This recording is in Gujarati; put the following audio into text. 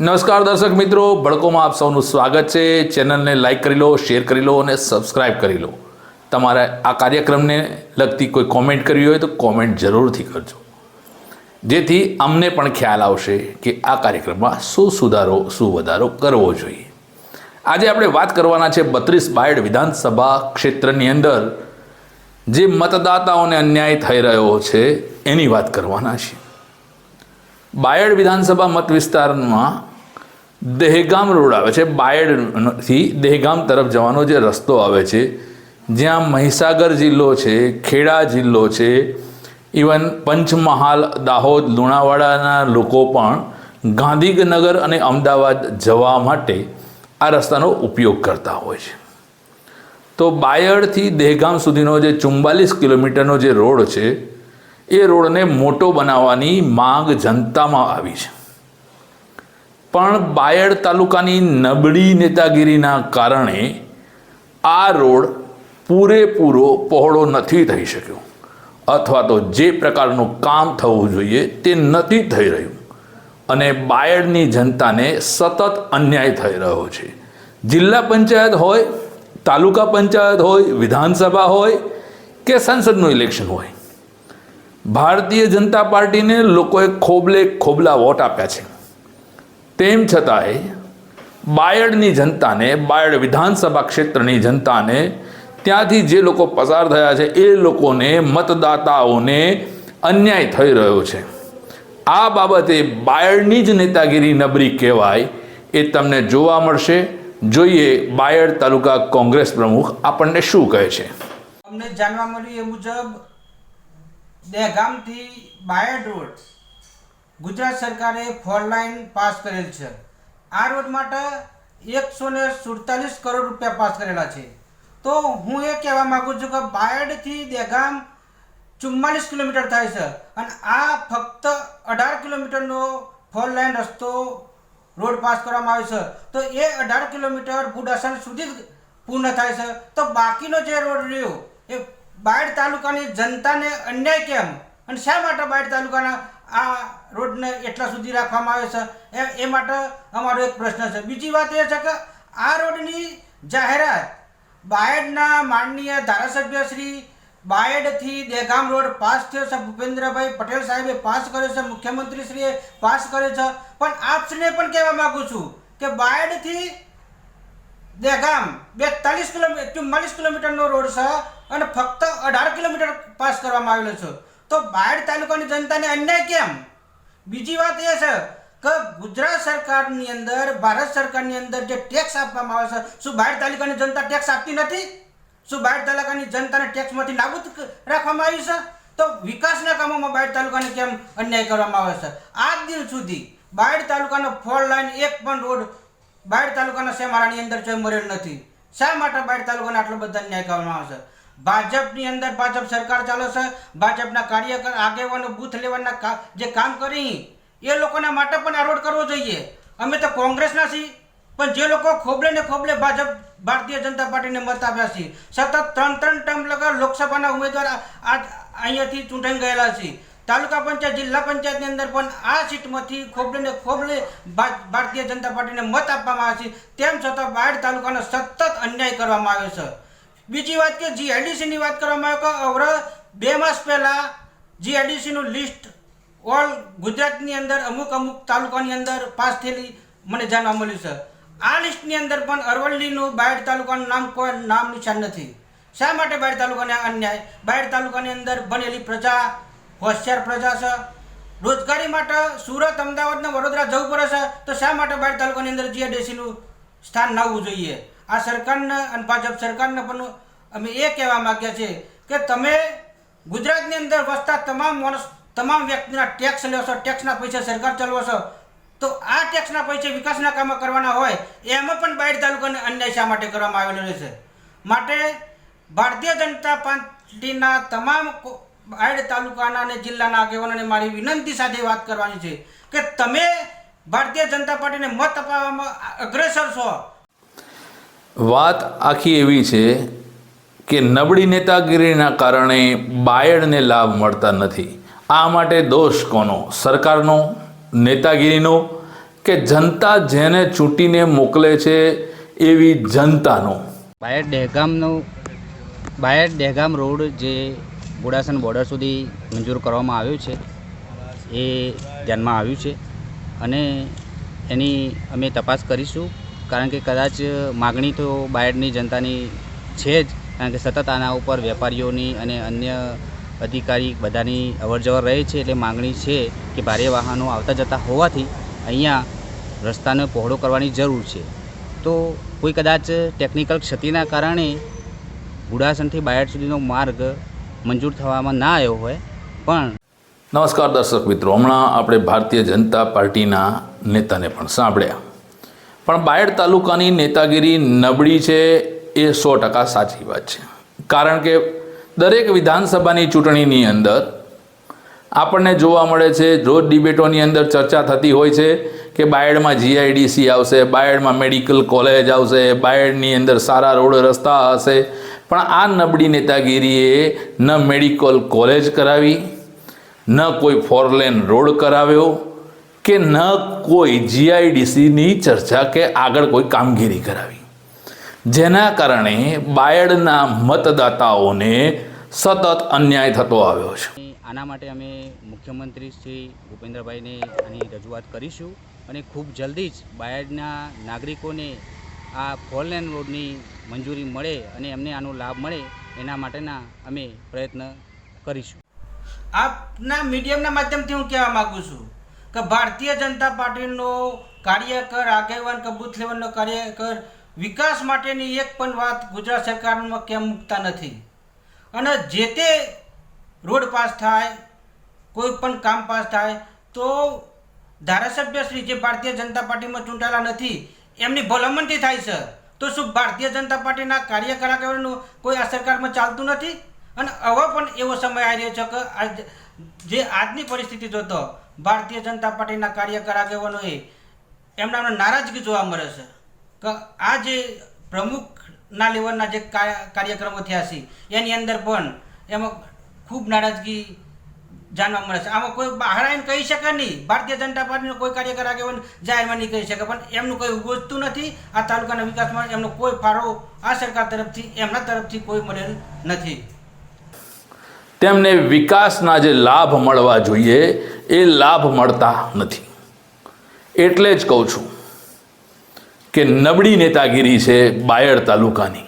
નમસ્કાર દર્શક મિત્રો ભડકોમાં આપ સૌનું સ્વાગત છે. ચેનલને લાઇક કરી લો, શેર કરી લો અને સબસ્ક્રાઇબ કરી લો. તમારે આ કાર્યક્રમને લગતી કોઈ કોમેન્ટ કરવી હોય તો કોમેન્ટ જરૂરથી કરજો. જેથી અમને પણ ખ્યાલ આવશે કે આ કાર્યક્રમમાં શું સુધારો, શું વધારો કરવો જોઈએ. આજે આપણે વાત કરવાના છે બત્રીસ બાયડ વિધાનસભા ક્ષેત્રની અંદર જે મતદાતાઓને અન્યાય થઈ રહ્યો છે એની વાત કરવાના છીએ. બાયડ વિધાનસભા મત વિસ્તારમાં દહેગામ રોડ આવે છે, બાયડથી દહેગામ તરફ જવાનો જે રસ્તો આવે છે, જ્યાં મહીસાગર જિલ્લો છે, ખેડા જિલ્લો છે, ઇવન પંચમહાલ, દાહોદ, લુણાવાડાના લોકો પણ ગાંધીનગર અને અમદાવાદ જવા માટે આ રસ્તાનો ઉપયોગ કરતા હોય છે. તો બાયડથી દહેગામ સુધીનો જે ચુમ્બાલીસ કિલોમીટરનો જે રોડ છે, એ રોડને મોટો બનાવવાની માંગ જનતામાં આવી છે. પણ બાયડ તાલુકાની નબળી નેતાગીરીના કારણે આ રોડ પૂરેપૂરો પહોળો નથી થઈ શક્યો. અથવા તો જે પ્રકારનું કામ થવું જોઈએ તે નથી થઈ રહ્યું. અને બાયડની જનતાને સતત અન્યાય થઈ રહ્યો છે. જિલ્લા પંચાયત હોય, તાલુકા પંચાયત હોય, વિધાનસભા હોય કે સંસદનું ઇલેક્શન હોય. ભારતીય જનતા પાર્ટીને લોકોએ ખોબલે ખોબલા વોટ આપ્યા છે. તેમ છતાંય બાયડની જનતાને, બાયડ વિધાનસભા ક્ષેત્રની જનતાને ત્યાંથી જે લોકો પસાર થયા છે, એ લોકોને, મતદાતાઓને અન્યાય થઈ રહ્યો છે. આ બાબતે બાયડની જ નેતાગીરી નબળી કહેવાય એ તમને જોવા મળશે. જોઈએ બાયડ તાલુકા કોંગ્રેસ પ્રમુખ આપણને શું કહે છે. અમને જાણવા મળ્યું એ મુજબ દહેગામથી બાયડ રોડ ગુજરાત સરકારે ફોર લાઇન પાસ કરેલ છે. આ રોડ માટે એકસો ને સુડતાલીસ કરોડ રૂપિયા પાસ કરેલા છે. તો હું એ કહેવા માગું છું કે બાયડથી દેગામ ચુમ્માલીસ કિલોમીટર થાય છે અને આ ફક્ત અઢાર કિલોમીટરનો ફોર લાઇન રસ્તો રોડ પાસ કરવામાં આવે છે. તો એ અઢાર કિલોમીટર બુડાસણ સુધી જ પૂર્ણ થાય છે. તો બાકીનો જે રોડ રહ્યો, એ બાયડ તાલુકાની જનતાને અન્યાય કેમ? અને શા માટે બાયડ તાલુકાના આ રોડને એટલા સુધી રાખવામાં આવે છે? એ માટે અમારો એક પ્રશ્ન છે. બીજી વાત એ છે કે આ રોડની જાહેરાત બાયડના માનનીય ધારાસભ્ય શ્રી બાયડથી દેગામ રોડ પાસ થયો છે. ભૂપેન્દ્રભાઈ પટેલ સાહેબે પાસ કર્યો છે. મુખ્યમંત્રીશ્રીએ પાસ કર્યો છે. પણ આપશ્રીને પણ કહેવા માગું છું કે બાયડથી દેગામ બેતાલીસ કિલોમીટર ચુમ્માલીસ કિલોમીટરનો રોડ છે અને ફક્ત અઢાર કિલોમીટર પાસ કરવામાં આવેલો છે. તો બાયડ તાલુકાની જનતાને અન્યાય કેમ? બીજી વાત એ છે કે ગુજરાત સરકારની અંદર, ભારત સરકારની અંદર જે ટેક્સ આપવામાં આવે છે, શું બાર તાલુકાની જનતા ટેક્સ આપતી નથી? શું બાર તાલુકાની જનતાને ટેક્સમાંથી નાબૂદ રાખવામાં આવ્યું છે? તો વિકાસના કામોમાં બાર તાલુકાને કેમ અન્યાય કરવામાં આવે છે? આજ દિન સુધી બાયડ તાલુકાનો ફોર લાઈન એક પણ રોડ બાયડ તાલુકાના સેમારાની અંદર જોઈ મળેલ નથી. શા માટે બાયડ તાલુકાને આટલો બધા અન્યાય કરવામાં આવે છે? ભાજપની અંદર ભાજપ સરકાર ચાલે છે, ભાજપના કાર્યકર આગેવાનો બૂથ લેવાના જે કામ કરી એ લોકોના માટે પણ આ રોડ કરવો જોઈએ. અમે તો કોંગ્રેસના છીએ, પણ જે લોકો ખોબલે ને ખોબલે ભાજપ, ભારતીય જનતા પાર્ટીને મત આપ્યા છે, સતત ત્રણ ત્રણ ટર્મ લગા લોકસભાના ઉમેદવાર આ- અહીંયાથી ચૂંટાઈ ગયેલા છે. તાલુકા પંચાયત, જિલ્લા પંચાયતની અંદર પણ આ સીટમાંથી ખોબલે ને ખોબલે ભારતીય જનતા પાર્ટીને મત આપવામાં આવે છે, તેમ છતાં બાયડ તાલુકાનો સતત અન્યાય કરવામાં આવ્યો છે. બીજી વાત કે જીઆઈડીસીની વાત કરવામાં આવે કે અવરા બે માસ પહેલાં જીઆઈડીસીનું લિસ્ટ ઓલ ગુજરાતની અંદર, અમુક અમુક તાલુકાની અંદર પાસ થયેલી મને જાણવા મળ્યું છે. આ લિસ્ટની અંદર પણ અરવલ્લીનું બાયડ તાલુકાનું નામ કોઈ નામ નિશાન નથી. શા માટે બાયડ તાલુકાને અન્યાય? બાયડ તાલુકાની અંદર બનેલી પ્રજા, હોશિયાર પ્રજા છે. રોજગારી માટે સુરત, અમદાવાદ ને વડોદરા જવું પડે છે. તો શા માટે બાયડ તાલુકાની અંદર જીઆઈડીસીનું સ્થાન હોવું જોઈએ? આ સરકારને અને ભાજપ સરકારને પણ અમે એ કહેવા માગ્યા છે કે તમે ગુજરાતની અંદર વસતા તમામ માણસ, તમામ વ્યક્તિના ટેક્સ છો ટેક્સના પૈસા સરકાર ચલાવો છો, તો આ ટેક્સના પૈસા વિકાસના કામો કરવાના હોય, એમાં પણ બાયડ તાલુકાને અન્યાય શા માટે કરવામાં આવેલો રહેશે માટે ભારતીય જનતા પાર્ટીના તમામ બાયડ તાલુકાના અને જિલ્લાના આગેવાનોને મારી વિનંતી સાથે વાત કરવાની છે કે તમે ભારતીય જનતા પાર્ટીને મત અપાવવામાં અગ્રેસર છો. વાત આખી એવી છે કે નબળી નેતાગીરીના કારણે બાયડને લાભ મળતા નથી. આ માટે દોષ કોનો? સરકારનો? નેતાગીરીનો? કે જનતા જેને ચૂંટીને મોકલે છે એવી જનતાનો? બાયડ દહેગામનો બાયડ દહેગામ રોડ જે બુડાસન બોર્ડર સુધી મંજૂર કરવામાં આવ્યો છે, એ ધ્યાનમાં આવ્યું છે. અને એની અમે તપાસ કરીશું. કારણ કે કદાચ માગણી તો બાયડની જનતાની છે જ, કારણ કે સતત આના ઉપર વેપારીઓની અને અન્ય અધિકારી બધાની અવરજવર રહે છે એટલે માગણી છે કે ભારે વાહનો આવતા જતા હોવાથી અહીંયા રસ્તાને પહોળો કરવાની જરૂર છે. તો કોઈ કદાચ ટેકનિકલ ક્ષતિના કારણે બુડાસનથી બાયડ સુધીનો માર્ગ મંજૂર થવામાં ના આવ્યો હોય, પણ નમસ્કાર દર્શક મિત્રો, હમણાં આપણે ભારતીય જનતા પાર્ટીના નેતાને પણ સાંભળ્યા. પણ બાયડ તાલુકાની નેતાગીરી નબળી છે એ સો ટકા સાચી વાત છે. કારણ કે દરેક વિધાનસભાની ચૂંટણીની અંદર આપણને જોવા મળે છે, રોજ ડિબેટોની અંદર ચર્ચા થતી હોય છે કે બાયડમાં જીઆઈડીસી આવશે, બાયડમાં મેડિકલ કોલેજ આવશે, બાયડની અંદર સારા રોડ રસ્તા હશે. પણ આ નબળી નેતાગીરીએ ન મેડિકલ કોલેજ કરાવી, ન કોઈ ફોરલેન રોડ કરાવ્યો કે ન કોઈ જીઆઈડીસીની ચર્ચા કે આગળ કોઈ કામગીરી કરાવી. જેના કારણે બાયડના મતદાતાઓને સતત અન્યાય થતો આવ્યો છે. આના માટે અમે મુખ્યમંત્રી શ્રી ભૂપેન્દ્રભાઈને આની રજૂઆત કરીશું અને ખૂબ જલ્દી જ બાયડના નાગરિકોને આ ફોર લેન રોડની મંજૂરી મળે અને એમને આનો લાભ મળે એના માટેના અમે પ્રયત્ન કરીશું. આપના મીડિયમના માધ્યમથી હું કહેવા માગું છું. કે ભારતીય જનતા પાર્ટીનો કાર્યકર, આગેવાન કે બુથ લેવલનો કાર્યકર વિકાસ માટેની એક પણ વાત ગુજરાત સરકારમાં કેમ મૂકતા નથી? અને જે તે રોડ પાસ થાય, કોઈ પણ કામ પાસ થાય, તો ધારાસભ્ય શ્રી જે ભારતીય જનતા પાર્ટીમાં ચૂંટાયેલા નથી, એમની ભલામણથી થાય છે. તો શું ભારતીય જનતા પાર્ટીના કાર્યકર આગેવાનનું કોઈ આ સરકારમાં ચાલતું નથી? અને હવે પણ એવો સમય આવી રહ્યો છે કે આજ, જે આજની પરિસ્થિતિ જોતો ભારતીય જનતા પાર્ટીના કાર્યકર આગેવાનોએ એમના નારાજગી જોવા મળે છે. કે, આ જે પ્રમુખના લેવલના જે કાર્યક્રમો થયા છે, એની અંદર પણ એમાં ખૂબ નારાજગી જાણવા મળે છે. આમાં કોઈ બહાર આવીને કહી શકે નહીં. ભારતીય જનતા પાર્ટીનો કોઈ કાર્યકર આગેવાન જાહેરમાં નહીં કહી શકે. પણ એમનું કોઈ ઉગોજતું નથી. આ તાલુકાના વિકાસમાં એમનો કોઈ ફાળો આ સરકાર તરફથી, એમના તરફથી કોઈ મળેલ નથી. તેમને વિકાસના જે લાભ મળવા જોઈએ એ લાભ મળતા નથી. એટલે જ કહું છું કે નબળી નેતાગીરી છે બાયડ તાલુકાની.